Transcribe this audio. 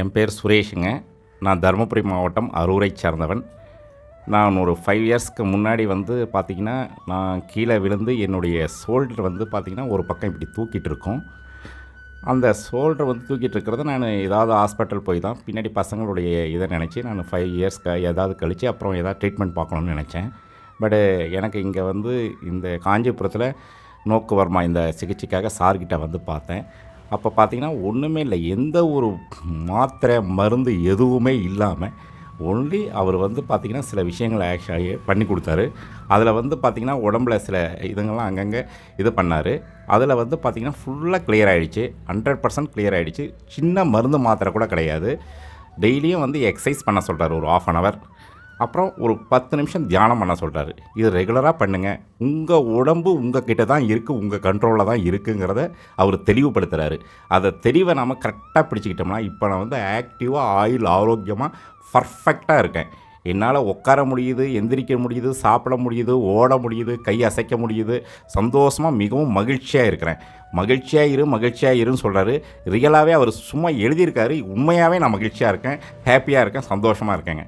என் பேர் சுரேஷுங்க. நான் தருமபுரி மாவட்டம் அரூரை சார்ந்தவன். நான் ஒரு ஃபைவ் இயர்ஸ்க்கு முன்னாடி வந்து பார்த்திங்கன்னா நான் கீழே விழுந்து என்னுடைய ஷோல்டர் வந்து பார்த்திங்கன்னா ஒரு பக்கம் இப்படி தூக்கிட்டு இருக்கோம். அந்த ஷோல்டர் வந்து தூக்கிட்டு இருக்கிறத நான் ஏதாவது ஹாஸ்பிட்டல் போய் தான் பின்னாடி பசங்களுடைய இதை நினச்சி நான் ஃபைவ் இயர்ஸ்க்கு ஏதாவது கழித்து அப்புறம் ஏதாவது ட்ரீட்மெண்ட் பார்க்கணும்னு நினச்சேன். பட்டு எனக்கு இங்கே வந்து இந்த காஞ்சிபுரத்தில் நோக்குவர்மா இந்த சிகிச்சைக்காக சார்கிட்ட வந்து பார்த்தேன். அப்போ பார்த்தீங்கன்னா ஒன்றுமே இல்லை. எந்த ஒரு மாத்திரை மருந்து எதுவுமே இல்லாமல் ஒன்லி அவர் வந்து பார்த்திங்கன்னா சில விஷயங்களை ஆக்சுவலி பண்ணி கொடுத்தாரு. அதில் வந்து பார்த்திங்கன்னா உடம்புல சில இதுங்கெல்லாம் அங்கங்கே இது பண்ணார். அதில் வந்து பார்த்திங்கன்னா ஃபுல்லாக கிளியர் ஆகிடுச்சு ஹண்ட்ரட் பர்சன்ட் கிளியர் ஆகிடுச்சு சின்ன மருந்து மாத்திரை கூட கிடையாது. டெய்லியும் வந்து எக்ஸசைஸ் பண்ண சொல்கிறார் ஒரு ஆஃப் அன் ஹவர் அப்புறம் ஒரு பத்து நிமிஷம் தியானம் பண்ண சொல்கிறாரு இது ரெகுலராக பண்ணுங்கள் உங்கள் உடம்பு உங்கள் கிட்ட தான் இருக்குது உங்கள் கண்ட்ரோலில் தான் இருக்குங்கிறத அவர் தெளிவுபடுத்துகிறாரு அதை தெளிவை நம்ம கரெக்டாக பிடிச்சிக்கிட்டோம்னா இப்போ நான் வந்து ஆக்டிவாக ஆயில் ஆரோக்கியமாக பர்ஃபெக்டாக இருக்கேன். என்னால் உட்கார முடியுது எந்திரிக்க முடியுது சாப்பிட முடியுது ஓட முடியுது கை அசைக்க முடியுது. சந்தோஷமாக மிகவும் மகிழ்ச்சியாக இருக்கிறேன். மகிழ்ச்சியாக இரு மகிழ்ச்சியாக இருன்னு சொல்கிறாரு ரியலாகவே அவர் சும்மா எழுதியிருக்காரு. உண்மையாகவே நான் மகிழ்ச்சியாக இருக்கேன் ஹாப்பியாக இருக்கேன் சந்தோஷமாக இருக்கேங்க.